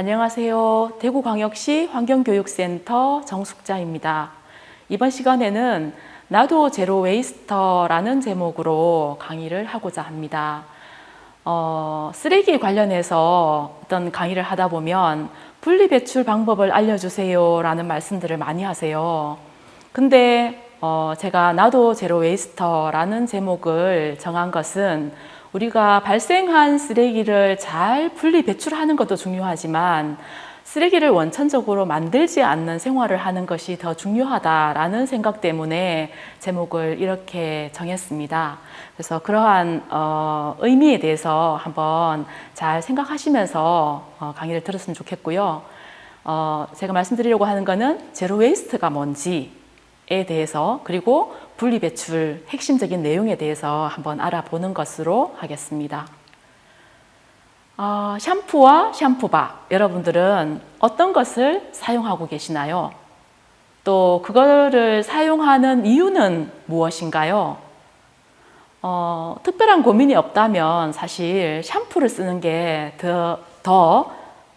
안녕하세요. 대구광역시 환경교육센터 정숙자입니다. 이번 시간에는 나도 제로 웨이스터라는 제목으로 강의를 하고자 합니다. 어, 쓰레기 관련해서 어떤 강의를 하다 보면 분리 배출 방법을 알려주세요 라는 말씀들을 많이 하세요. 근데 어, 제가 나도 제로 웨이스터라는 제목을 정한 것은 우리가 발생한 쓰레기를 잘 분리 배출하는 것도 중요하지만 쓰레기를 원천적으로 만들지 않는 생활을 하는 것이 더 중요하다라는 생각 때문에 제목을 이렇게 정했습니다. 그래서 그러한 어, 의미에 대해서 한번 잘 생각하시면서 어, 강의를 들었으면 좋겠고요. 어, 제가 말씀드리려고 하는 거는 제로 웨이스트가 뭔지 에 대해서 그리고 분리 배출 핵심적인 내용에 대해서 한번 알아보는 것으로 하겠습니다. 어, 샴푸와 샴푸바 여러분들은 어떤 것을 사용하고 계시나요? 또 그거를 사용하는 이유는 무엇인가요? 어, 특별한 고민이 없다면 사실 샴푸를 쓰는 게더 더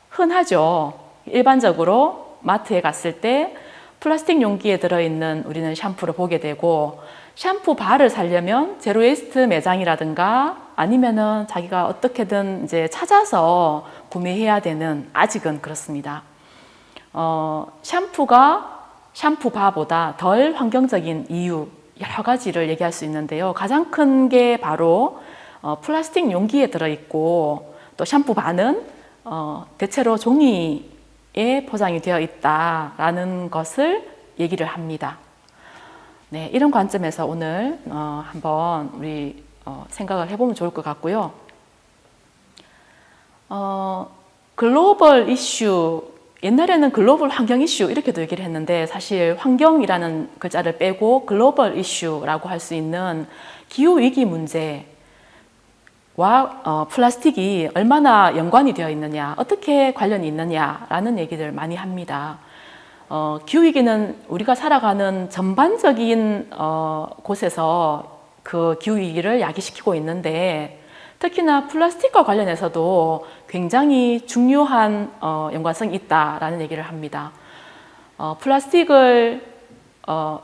흔하죠. 일반적으로 마트에 갔을 때 플라스틱 용기에 들어있는 우리는 샴푸를 보게 되고 샴푸 바를 사려면 제로웨이스트 매장이라든가 아니면은 자기가 어떻게든 이제 찾아서 구매해야 되는 아직은 그렇습니다. 어, 샴푸가 샴푸 바보다 덜 환경적인 이유 여러 가지를 얘기할 수 있는데요. 가장 큰 게 바로 어, 플라스틱 용기에 들어있고 또 샴푸 바는 어, 대체로 종이 에 포장이 되어 있다라는 것을 얘기를 합니다. 네, 이런 관점에서 오늘 어, 한번 우리 어, 생각을 해보면 좋을 것 같고요. 어, 글로벌 이슈 옛날에는 글로벌 환경 이슈 이렇게도 얘기를 했는데 사실 환경이라는 글자를 빼고 글로벌 이슈라고 할 수 있는 기후 위기 문제 와 어, 플라스틱이 얼마나 연관이 되어 있느냐, 어떻게 관련이 있느냐라는 얘기들 많이 합니다. 어, 기후 위기는 우리가 살아가는 전반적인 어, 곳에서 그 기후 위기를 야기시키고 있는데 특히나 플라스틱과 관련해서도 굉장히 중요한 어, 연관성이 있다라는 얘기를 합니다. 어, 플라스틱을 어,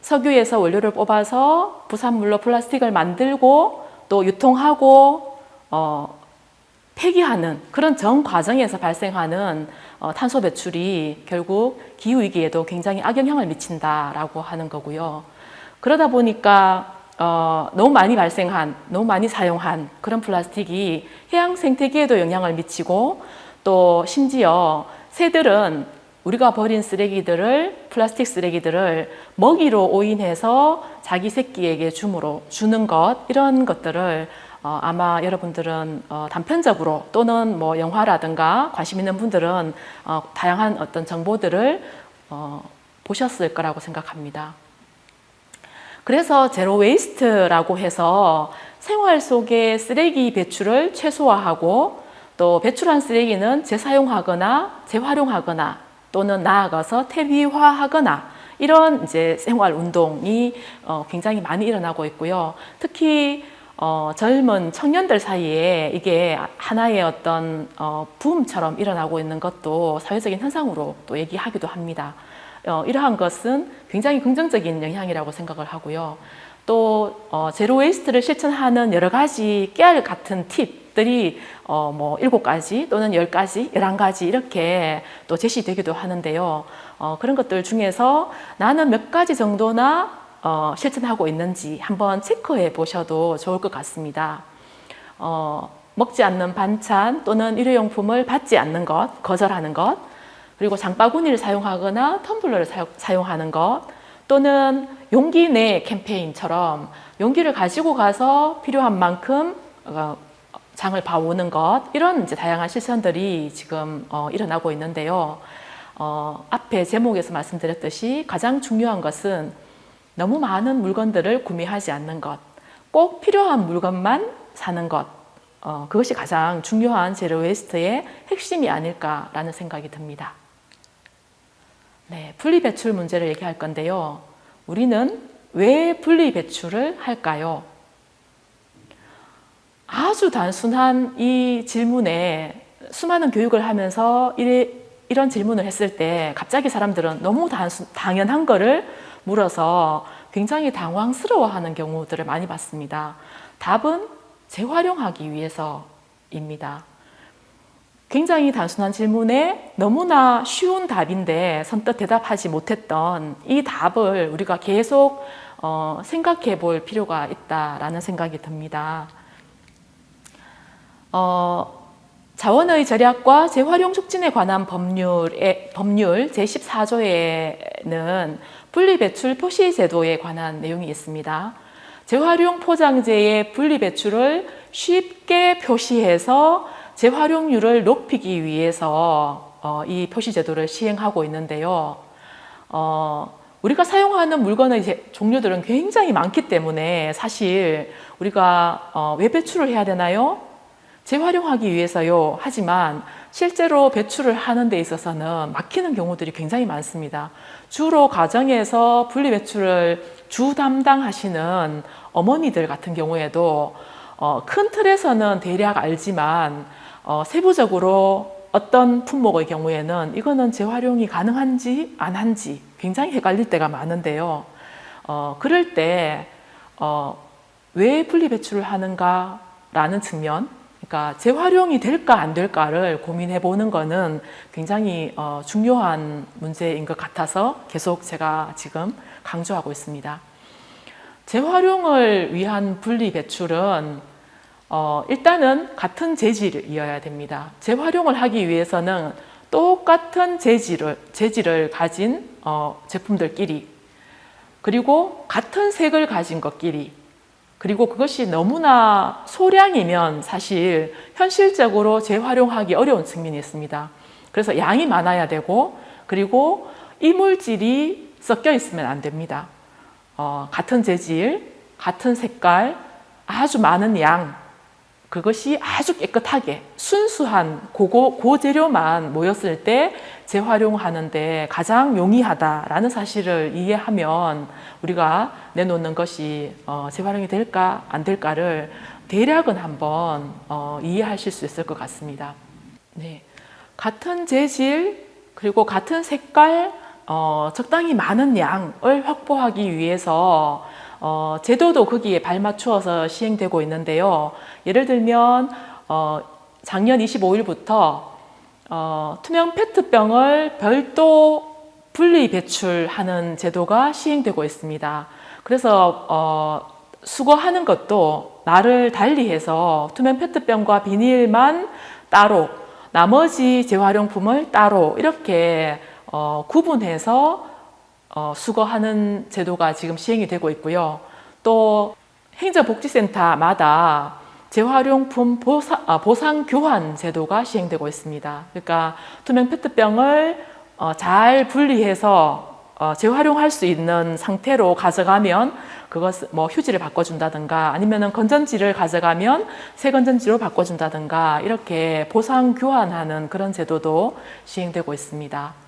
석유에서 원료를 뽑아서 부산물로 플라스틱을 만들고 또 유통하고 어, 폐기하는 그런 전 과정에서 발생하는 어, 탄소 배출이 결국 기후 위기에도 굉장히 악영향을 미친다라고 하는 거고요. 그러다 보니까 어, 너무 많이 발생한, 너무 많이 사용한 그런 플라스틱이 해양 생태계에도 영향을 미치고 또 심지어 새들은 우리가 버린 쓰레기들을 플라스틱 쓰레기들을 먹이로 오인해서 자기 새끼에게 줌으로 주는 것 이런 것들을 어, 아마 여러분들은 어, 단편적으로 또는 뭐 영화라든가 관심 있는 분들은 어, 다양한 어떤 정보들을 어, 보셨을 거라고 생각합니다. 그래서 제로 웨이스트라고 해서 생활 속의 쓰레기 배출을 최소화하고 또 배출한 쓰레기는 재사용하거나 재활용하거나 또는 나아가서 퇴비화하거나 이런 이제 생활 운동이 어, 굉장히 많이 일어나고 있고요. 특히 어, 젊은 청년들 사이에 이게 하나의 어떤 어, 붐처럼 일어나고 있는 것도 사회적인 현상으로 또 얘기하기도 합니다. 어, 이러한 것은 굉장히 긍정적인 영향이라고 생각을 하고요. 또 어, 제로 웨이스트를 실천하는 여러 가지 깨알 같은 팁 들이 어, 뭐 일곱 가지 또는 열 가지, 열한 가지 이렇게 또 제시되기도 하는데요. 어, 그런 것들 중에서 나는 몇 가지 정도나 어, 실천하고 있는지 한번 체크해 보셔도 좋을 것 같습니다. 어, 먹지 않는 반찬 또는 일회용품을 받지 않는 것, 거절하는 것, 그리고 장바구니를 사용하거나 텀블러를 사용, 하는 것 또는 용기 내 캠페인처럼 용기를 가지고 가서 필요한 만큼 어, 장을 봐오는 것 이런 이제 다양한 실천들이 지금 어, 일어나고 있는데요. 어, 앞에 제목에서 말씀드렸듯이 가장 중요한 것은 너무 많은 물건들을 구매하지 않는 것, 꼭 필요한 물건만 사는 것, 어, 그것이 가장 중요한 제로 웨이스트의 핵심이 아닐까라는 생각이 듭니다. 네, 분리 배출 문제를 얘기할 건데요. 우리는 왜 분리 배출을 할까요? 아주 단순한 이 질문에 수많은 교육을 하면서 이래, 이런 질문을 했을 때 갑자기 사람들은 너무 단순, 당연한 거를 물어서 굉장히 당황스러워하는 경우들을 많이 봤습니다. 답은 재활용하기 위해서입니다. 굉장히 단순한 질문에 너무나 쉬운 답인데 선뜻 대답하지 못했던 이 답을 우리가 계속 어, 생각해 볼 필요가 있다라는 생각이 듭니다. 어, 자원의 절약과 재활용 촉진에 관한 법률의, 법률 제14조에는 분리배출 표시 제도에 관한 내용이 있습니다. 재활용 포장재의 분리배출을 쉽게 표시해서 재활용률을 높이기 위해서 어, 이 표시 제도를 시행하고 있는데요. 어, 우리가 사용하는 물건의 제- 종류들은 굉장히 많기 때문에 사실 우리가 어, 왜 배출을 해야 되나요? 재활용하기 위해서요. 하지만 실제로 배출을 하는 데 있어서는 막히는 경우들이 굉장히 많습니다. 주로 가정에서 분리 배출을 주 담당하시는 어머니들 같은 경우에도 어, 큰 틀에서는 대략 알지만 어, 세부적으로 어떤 품목의 경우에는 이거는 재활용이 가능한지 안 한지 굉장히 헷갈릴 때가 많은데요. 어, 그럴 때, 어, 왜 분리 배출을 하는가라는 측면, 그러니까 재활용이 될까 안 될까를 고민해 보는 거는 굉장히 어, 중요한 문제인 것 같아서 계속 제가 지금 강조하고 있습니다. 재활용을 위한 분리 배출은 어, 일단은 같은 재질이어야 됩니다. 재활용을 하기 위해서는 똑같은 재질을, 재질을 가진 어, 제품들끼리 그리고 같은 색을 가진 것끼리 그리고 그것이 너무나 소량이면 사실 현실적으로 재활용하기 어려운 측면이 있습니다. 그래서 양이 많아야 되고 그리고 이물질이 섞여 있으면 안 됩니다. 어, 같은 재질, 같은 색깔, 아주 많은 양, 그것이 아주 깨끗하게 순수한 고고, 고재료만 모였을 때 재활용하는데 가장 용이하다라는 사실을 이해하면 우리가 내놓는 것이 어, 재활용이 될까 안 될까를 대략은 한번 어, 이해하실 수 있을 것 같습니다. 네, 같은 재질 그리고 같은 색깔 어, 적당히 많은 양을 확보하기 위해서 어, 제도도 거기에 발맞추어서 시행되고 있는데요. 예를 들면 어, 작년 25일부터 어, 투명 페트병을 별도 분리 배출하는 제도가 시행되고 있습니다. 그래서 어, 수거하는 것도 날을 달리해서 투명 페트병과 비닐만 따로 나머지 재활용품을 따로 이렇게 어, 구분해서 어, 수거하는 제도가 지금 시행이 되고 있고요. 또 행정복지센터마다 재활용품 보상, 아, 보상 교환 제도가 시행되고 있습니다. 그러니까 투명 페트병을 어, 잘 분리해서 어, 재활용할 수 있는 상태로 가져가면 그것 뭐 휴지를 바꿔준다든가 아니면은 건전지를 가져가면 새 건전지로 바꿔준다든가 이렇게 보상 교환하는 그런 제도도 시행되고 있습니다.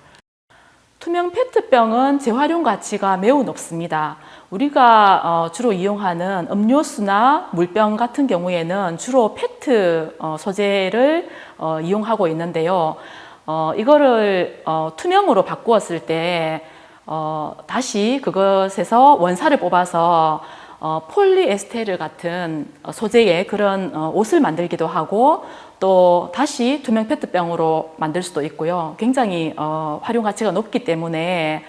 투명 페트병은 재활용 가치가 매우 높습니다. 우리가 어, 주로 이용하는 음료수나 물병 같은 경우에는 주로 페트 어, 소재를 어, 이용하고 있는데요. 어, 이거를 어, 투명으로 바꾸었을 때 어, 다시 그것에서 원사를 뽑아서 어, 폴리에스테르 같은 어, 소재의 그런 어, 옷을 만들기도 하고 또 다시 투명 페트병으로 만들 수도 있고요. 굉장히 어, 활용 가치가 높기 때문에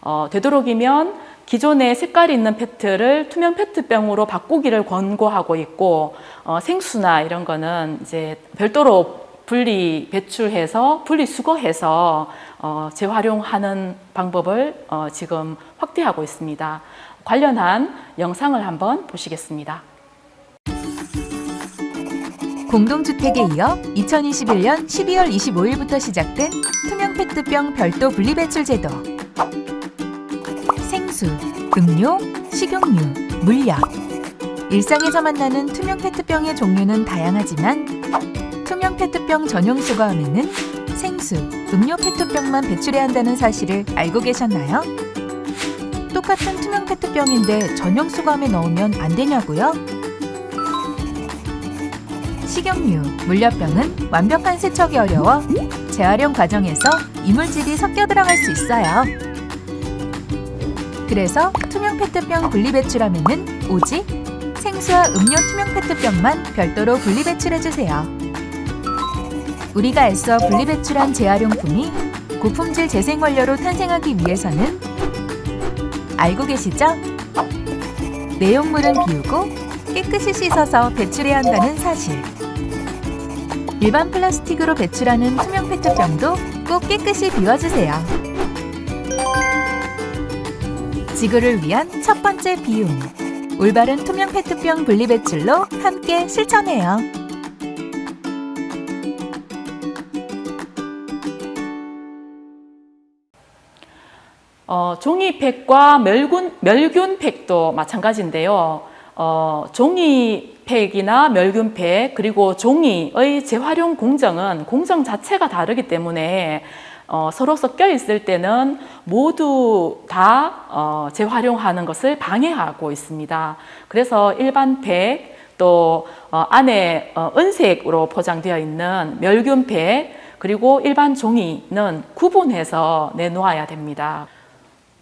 어, 되도록이면 기존에 색깔이 있는 페트를 투명 페트병으로 바꾸기를 권고하고 있고 어, 생수나 이런 거는 이제 별도로 분리 배출해서 분리 수거해서 어, 재활용하는 방법을 어, 지금 확대하고 있습니다. 관련한 영상을 한번 보시겠습니다. 공동주택에 이어 2021년 12월 25일부터 시작된 투명 페트병 별도 분리배출 제도. 생수, 음료, 식용유, 물약. 일상에서 만나는 투명 페트병의 종류는 다양하지만 투명 페트병 전용 수거함에는 생수, 음료 페트병만 배출해야 한다는 사실을 알고 계셨나요? 똑같은 투명 페트병인데 전용 수거함에 넣으면 안 되냐고요? 식용유, 물엿병은 완벽한 세척이 어려워 재활용 과정에서 이물질이 섞여 들어갈 수 있어요. 그래서 투명 페트병 분리배출함에는 오직 생수와 음료 투명 페트병만 별도로 분리배출해주세요. 우리가 애써 분리배출한 재활용품이 고품질 재생원료로 탄생하기 위해서는 알고 계시죠? 내용물은 비우고 깨끗이 씻어서 배출해야 한다는 사실. 일반 플라스틱으로 배출하는 투명 페트병도 꼭 깨끗이 비워주세요. 지구를 위한 첫 번째 비움. 올바른 투명 페트병 분리 배출로 함께 실천해요. 어, 종이팩과 멸균, 멸균팩도 마찬가지인데요. 어, 종이팩이나 멸균팩 그리고 종이의 재활용 공정은 공정 자체가 다르기 때문에 어, 서로 섞여 있을 때는 모두 다 어, 재활용하는 것을 방해하고 있습니다. 그래서 일반 팩, 또 어, 안에 어, 은색으로 포장되어 있는 멸균팩 그리고 일반 종이는 구분해서 내놓아야 됩니다.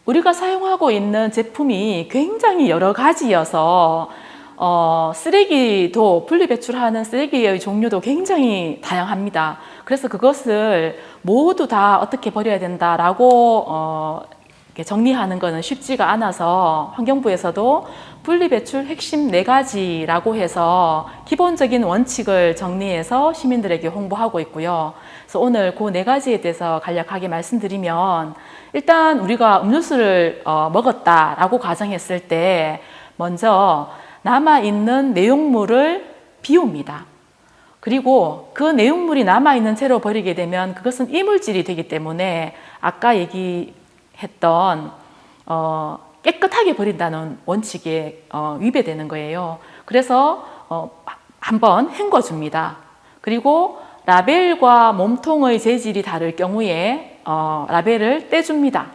우리가 사용하고 있는 제품이 굉장히 여러 가지여서 어, 쓰레기도 분리배출하는 쓰레기의 종류도 굉장히 다양합니다. 그래서 그것을 모두 다 어떻게 버려야 된다라고 어, 정리하는 것은 쉽지가 않아서 환경부에서도 분리배출 핵심 네 가지라고 해서 기본적인 원칙을 정리해서 시민들에게 홍보하고 있고요. 그래서 오늘 그 네 가지에 대해서 간략하게 말씀드리면 일단 우리가 음료수를 어, 먹었다라고 가정했을 때 먼저 남아 있는 내용물을 비웁니다. 그리고 그 내용물이 남아 있는 채로 버리게 되면 그것은 이물질이 되기 때문에 아까 얘기했던 어, 깨끗하게 버린다는 원칙에 어, 위배되는 거예요. 그래서 어, 한번 헹궈 줍니다. 그리고 라벨과 몸통의 재질이 다를 경우에 어, 라벨을 떼줍니다.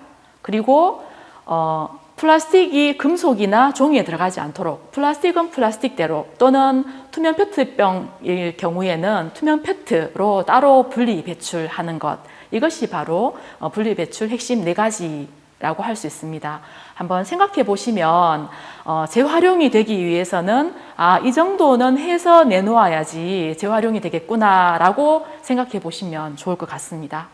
그리고 어, 플라스틱이 금속이나 종이에 들어가지 않도록 플라스틱은 플라스틱대로 또는 투명 페트병일 경우에는 투명 페트로 따로 분리 배출하는 것 이것이 바로 어, 분리 배출 핵심 네 가지라고 할 수 있습니다. 한번 생각해 보시면 어, 재활용이 되기 위해서는 아, 이 정도는 해서 내놓아야지 재활용이 되겠구나라고 생각해 보시면 좋을 것 같습니다.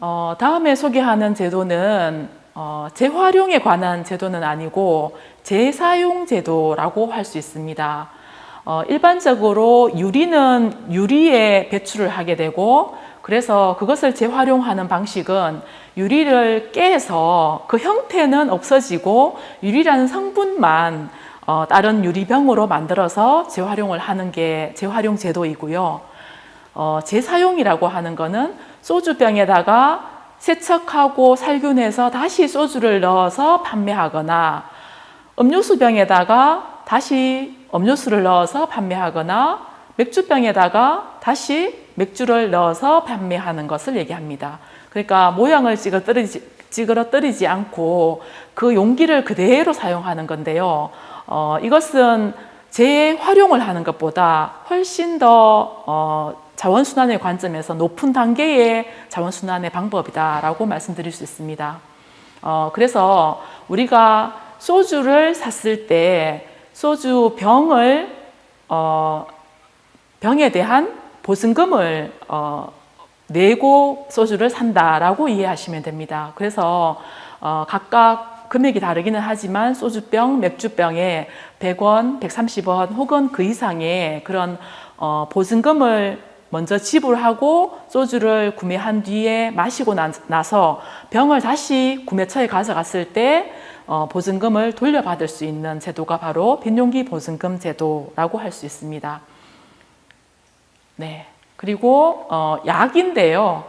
어, 다음에 소개하는 제도는 어, 재활용에 관한 제도는 아니고 재사용 제도라고 할 수 있습니다. 어, 일반적으로 유리는 유리에 배출을 하게 되고 그래서 그것을 재활용하는 방식은 유리를 깨서 그 형태는 없어지고 유리라는 성분만 어, 다른 유리병으로 만들어서 재활용을 하는 게 재활용 제도이고요. 어, 재사용이라고 하는 거는 소주병에다가 세척하고 살균해서 다시 소주를 넣어서 판매하거나 음료수병에다가 다시 음료수를 넣어서 판매하거나 맥주병에다가 다시 맥주를 넣어서 판매하는 것을 얘기합니다. 그러니까 모양을 찌그러뜨리지, 않고 그 용기를 그대로 사용하는 건데요. 어, 이것은 재활용을 하는 것보다 훨씬 더 어, 자원순환의 관점에서 높은 단계의 자원순환의 방법이다라고 말씀드릴 수 있습니다. 어, 그래서 우리가 소주를 샀을 때 소주 병을 어, 병에 대한 보증금을 어, 내고 소주를 산다라고 이해하시면 됩니다. 그래서 어, 각각 금액이 다르기는 하지만 소주병, 맥주병에 100원, 130원 혹은 그 이상의 그런 어, 보증금을 먼저 지불하고 소주를 구매한 뒤에 마시고 나, 나서 병을 다시 구매처에 가져갔을 때 어, 보증금을 돌려받을 수 있는 제도가 바로 빈용기 보증금 제도라고 할 수 있습니다. 네. 그리고 어, 약인데요.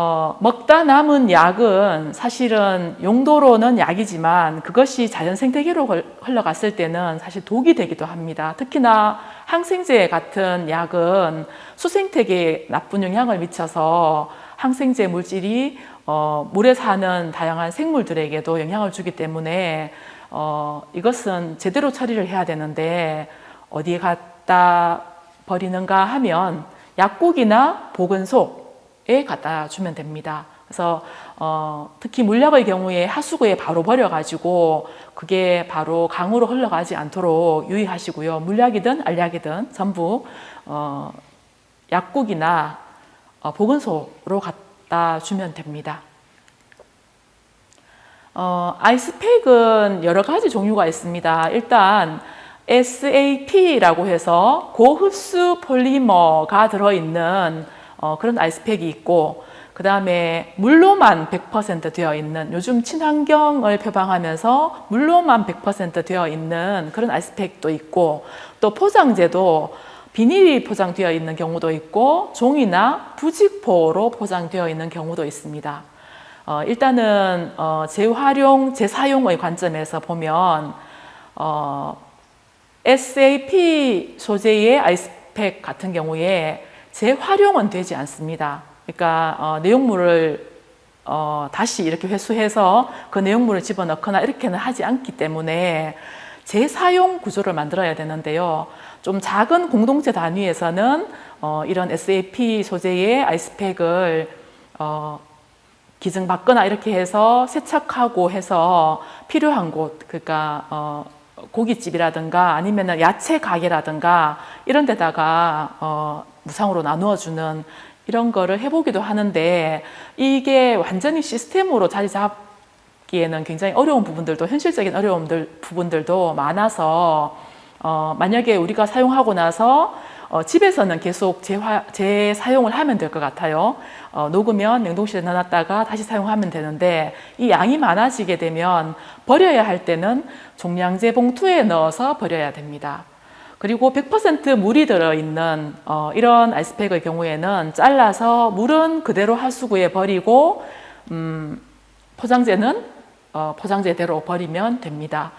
어, 먹다 남은 약은 사실은 용도로는 약이지만 그것이 자연 생태계로 걸- 흘러갔을 때는 사실 독이 되기도 합니다. 특히나 항생제 같은 약은 수생태계에 나쁜 영향을 미쳐서 항생제 물질이 어, 물에 사는 다양한 생물들에게도 영향을 주기 때문에 어, 이것은 제대로 처리를 해야 되는데 어디에 갖다 버리는가 하면 약국이나 보건소 에 갖다 주면 됩니다. 그래서 어, 특히 물약의 경우에 하수구에 바로 버려가지고 그게 바로 강으로 흘러가지 않도록 유의하시고요. 물약이든 알약이든 전부 어, 약국이나 어, 보건소로 갖다 주면 됩니다. 어, 아이스팩은 여러 가지 종류가 있습니다. 일단 SAP라고 해서 고흡수 폴리머가 들어있는 어, 그런 아이스팩이 있고 그 다음에 물로만 100% 되어 있는 요즘 친환경을 표방하면서 물로만 100% 되어 있는 그런 아이스팩도 있고 또 포장재도 비닐이 포장되어 있는 경우도 있고 종이나 부직포로 포장되어 있는 경우도 있습니다. 어, 일단은 어, 재활용, 재사용의 관점에서 보면 어, SAP 소재의 아이스팩 같은 경우에 재활용은 되지 않습니다. 그러니까 어, 내용물을 어, 다시 이렇게 회수해서 그 내용물을 집어넣거나 이렇게는 하지 않기 때문에 재사용 구조를 만들어야 되는데요. 좀 작은 공동체 단위에서는 어, 이런 SAP 소재의 아이스팩을 어, 기증받거나 이렇게 해서 세척하고 해서 필요한 곳, 그러니까 어, 고깃집이라든가 아니면 야채 가게라든가 이런 데다가 어, 무상으로 나누어 주는 이런 거를 해보기도 하는데 이게 완전히 시스템으로 자리 잡기에는 굉장히 어려운 부분들도 현실적인 어려움들 부분들도 많아서 어, 만약에 우리가 사용하고 나서 어, 집에서는 계속 재화, 재사용을 하면 될 것 같아요. 어, 녹으면 냉동실에 넣어놨다가 다시 사용하면 되는데 이 양이 많아지게 되면 버려야 할 때는 종량제 봉투에 넣어서 버려야 됩니다. 그리고 100% 물이 들어있는 어, 이런 아이스팩의 경우에는 잘라서 물은 그대로 하수구에 버리고 음, 포장재는 어, 포장재대로 버리면 됩니다.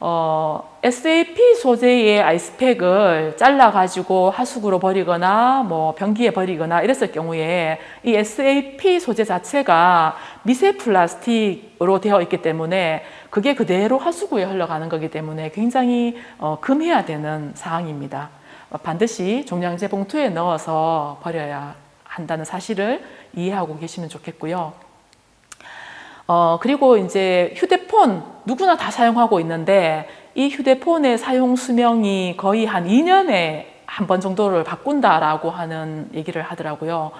어, SAP 소재의 아이스팩을 잘라가지고 하수구로 버리거나 뭐 변기에 버리거나 이랬을 경우에 이 SAP 소재 자체가 미세 플라스틱으로 되어 있기 때문에 그게 그대로 하수구에 흘러가는 거기 때문에 굉장히 어, 금해야 되는 사항입니다. 반드시 종량제 봉투에 넣어서 버려야 한다는 사실을 이해하고 계시면 좋겠고요. 어, 그리고 이제 휴대폰 누구나 다 사용하고 있는데 이 휴대폰의 사용 수명이 거의 한 2년에 한 번 정도를 바꾼다라고 하는 얘기를 하더라고요.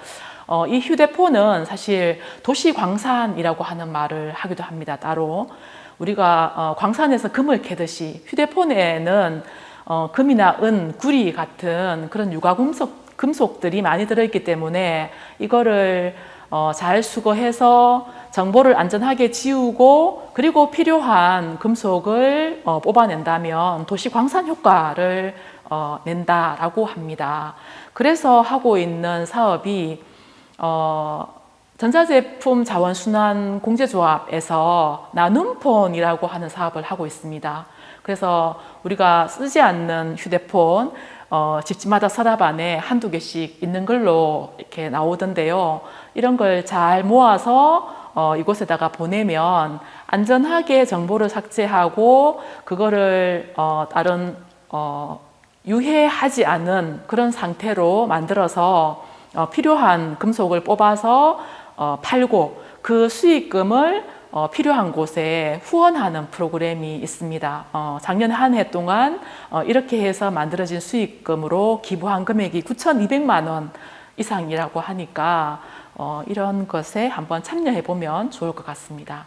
어, 이 휴대폰은 사실 도시 광산이라고 하는 말을 하기도 합니다. 따로 우리가 어, 광산에서 금을 캐듯이 휴대폰에는 어, 금이나 은, 구리 같은 그런 유가금속 금속들이 많이 들어있기 때문에 이거를 어, 잘 수거해서 정보를 안전하게 지우고 그리고 필요한 금속을 어, 뽑아낸다면 도시 광산 효과를 어, 낸다라고 합니다. 그래서 하고 있는 사업이 어, 전자제품 자원순환 공제조합에서 나눔폰이라고 하는 사업을 하고 있습니다. 그래서 우리가 쓰지 않는 휴대폰 어, 집집마다 서랍 안에 한두 개씩 있는 걸로 이렇게 나오던데요. 이런 걸 잘 모아서 어, 이곳에다가 보내면 안전하게 정보를 삭제하고 그거를 어, 다른 어, 유해하지 않은 그런 상태로 만들어서 어, 필요한 금속을 뽑아서 어, 팔고 그 수익금을 어, 필요한 곳에 후원하는 프로그램이 있습니다. 어, 작년 한 해 동안 어, 이렇게 해서 만들어진 수익금으로 기부한 금액이 9,200만 원 이상이라고 하니까 어, 이런 것에 한번 참여해 보면 좋을 것 같습니다.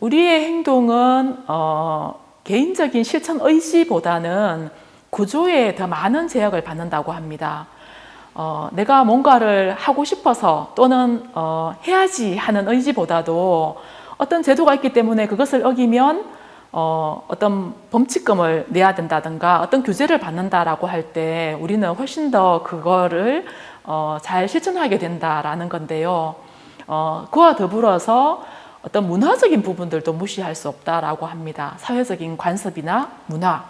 우리의 행동은 어, 개인적인 실천 의지보다는 구조에 더 많은 제약을 받는다고 합니다. 어, 내가 뭔가를 하고 싶어서 또는 어, 해야지 하는 의지보다도 어떤 제도가 있기 때문에 그것을 어기면 어, 어떤 범칙금을 내야 된다든가 어떤 규제를 받는다라고 할 때 우리는 훨씬 더 그거를 어, 잘 실천하게 된다라는 건데요. 어, 그와 더불어서 어떤 문화적인 부분들도 무시할 수 없다라고 합니다. 사회적인 관습이나 문화.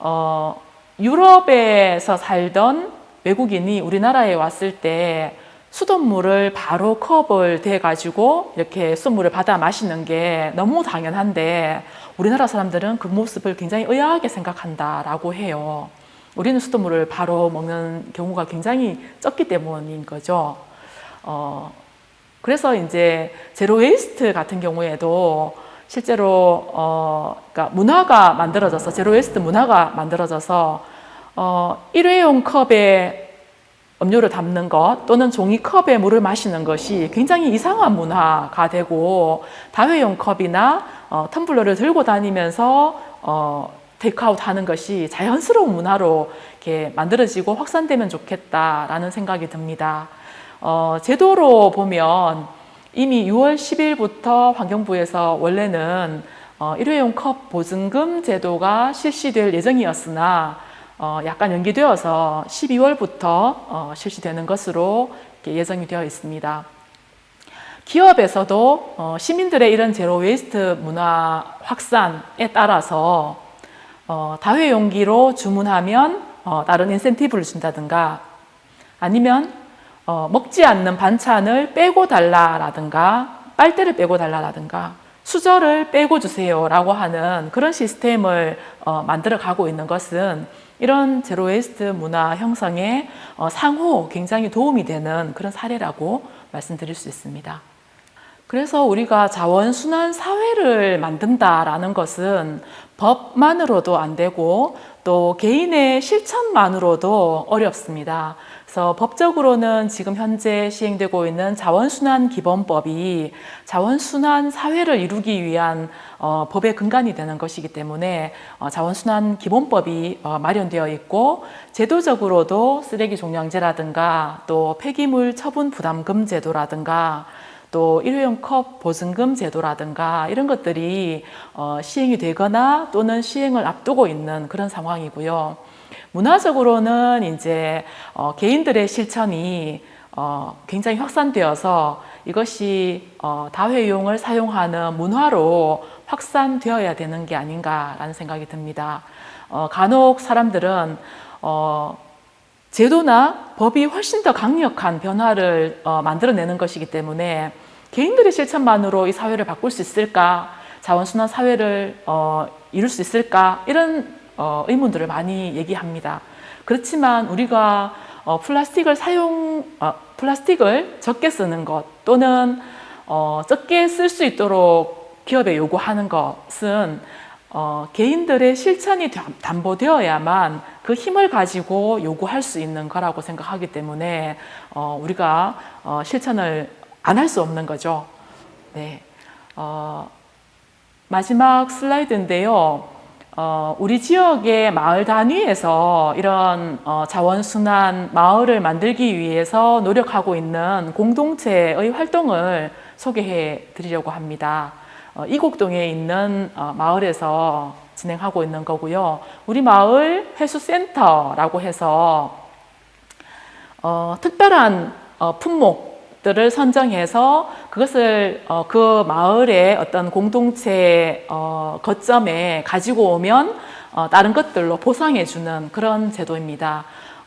어, 유럽에서 살던 외국인이 우리나라에 왔을 때 수돗물을 바로 컵을 대 가지고 이렇게 수돗물을 받아 마시는 게 너무 당연한데 우리나라 사람들은 그 모습을 굉장히 의아하게 생각한다라고 해요. 우리는 수돗물을 바로 먹는 경우가 굉장히 적기 때문인 거죠. 어, 그래서 이제 제로 웨이스트 같은 경우에도 실제로 어, 그러니까 문화가 만들어져서 제로 웨이스트 문화가 만들어져서 어, 일회용 컵에 음료를 담는 것 또는 종이컵에 물을 마시는 것이 굉장히 이상한 문화가 되고 다회용 컵이나 어, 텀블러를 들고 다니면서 어, 테이크아웃 하는 것이 자연스러운 문화로 이렇게 만들어지고 확산되면 좋겠다라는 생각이 듭니다. 어, 제도로 보면 이미 6월 10일부터 환경부에서 원래는 어, 일회용 컵 보증금 제도가 실시될 예정이었으나 어, 약간 연기되어서 12월부터 어, 실시되는 것으로 예정이 되어 있습니다. 기업에서도 어, 시민들의 이런 제로 웨이스트 문화 확산에 따라서 어, 다회 용기로 주문하면 어, 다른 인센티브를 준다든가 아니면 어, 먹지 않는 반찬을 빼고 달라라든가 빨대를 빼고 달라라든가 수저를 빼고 주세요라고 하는 그런 시스템을 어, 만들어 가고 있는 것은 이런 제로 웨이스트 문화 형성에 어, 상호 굉장히 도움이 되는 그런 사례라고 말씀드릴 수 있습니다. 그래서 우리가 자원 순환 사회를 만든다라는 것은 법만으로도 안 되고 또 개인의 실천만으로도 어렵습니다. 그래서 법적으로는 지금 현재 시행되고 있는 자원순환 기본법이 자원순환 사회를 이루기 위한 어, 법의 근간이 되는 것이기 때문에 어, 자원순환 기본법이 어, 마련되어 있고 제도적으로도 쓰레기 종량제라든가 또 폐기물 처분 부담금 제도라든가 또 일회용 컵 보증금 제도라든가 이런 것들이 어, 시행이 되거나 또는 시행을 앞두고 있는 그런 상황이고요. 문화적으로는 이제 어, 개인들의 실천이 어, 굉장히 확산되어서 이것이 어, 다회용을 사용하는 문화로 확산되어야 되는 게 아닌가라는 생각이 듭니다. 어, 간혹 사람들은 어, 제도나 법이 훨씬 더 강력한 변화를 어, 만들어내는 것이기 때문에 개인들의 실천만으로 이 사회를 바꿀 수 있을까? 자원순환 사회를 어, 이룰 수 있을까? 이런 어, 의문들을 많이 얘기합니다. 그렇지만 우리가 어, 플라스틱을 사용, 어, 플라스틱을 적게 쓰는 것 또는 어, 적게 쓸 수 있도록 기업에 요구하는 것은 어, 개인들의 실천이 담- 담보되어야만 그 힘을 가지고 요구할 수 있는 거라고 생각하기 때문에 어, 우리가 어, 실천을 안 할 수 없는 거죠. 네. 어, 마지막 슬라이드인데요. 어, 우리 지역의 마을 단위에서 이런 어, 자원순환 마을을 만들기 위해서 노력하고 있는 공동체의 활동을 소개해 드리려고 합니다. 어, 이곡동에 있는 어, 마을에서 진행하고 있는 거고요. 우리 마을 해수센터라고 해서 어, 특별한 어, 품목 들을 선정해서 그것을 어, 그 마을의 어떤 공동체 어, 거점에 가지고 오면 어, 다른 것들로 보상해 주는 그런 제도입니다.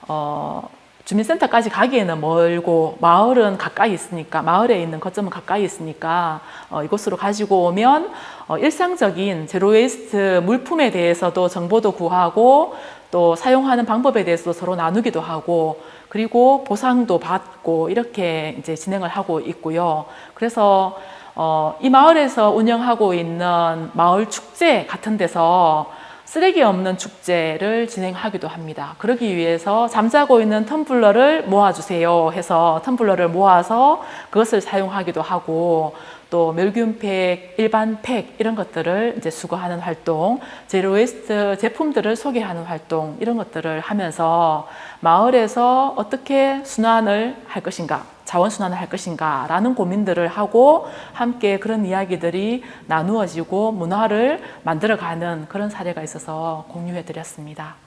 어, 주민센터까지 가기에는 멀고 마을은 가까이 있으니까 마을에 있는 거점은 가까이 있으니까 어, 이곳으로 가지고 오면 어, 일상적인 제로웨이스트 물품에 대해서도 정보도 구하고 또 사용하는 방법에 대해서도 서로 나누기도 하고 그리고 보상도 받고 이렇게 이제 진행을 하고 있고요. 그래서 어, 이 마을에서 운영하고 있는 마을 축제 같은 데서 쓰레기 없는 축제를 진행하기도 합니다. 그러기 위해서 잠자고 있는 텀블러를 모아주세요 해서 텀블러를 모아서 그것을 사용하기도 하고 또 멸균팩, 일반 팩 이런 것들을 이제 수거하는 활동, 제로 웨스트 제품들을 소개하는 활동 이런 것들을 하면서 마을에서 어떻게 순환을 할 것인가, 자원 순환을 할 것인가라는 고민들을 하고 함께 그런 이야기들이 나누어지고 문화를 만들어가는 그런 사례가 있어서 공유해 드렸습니다.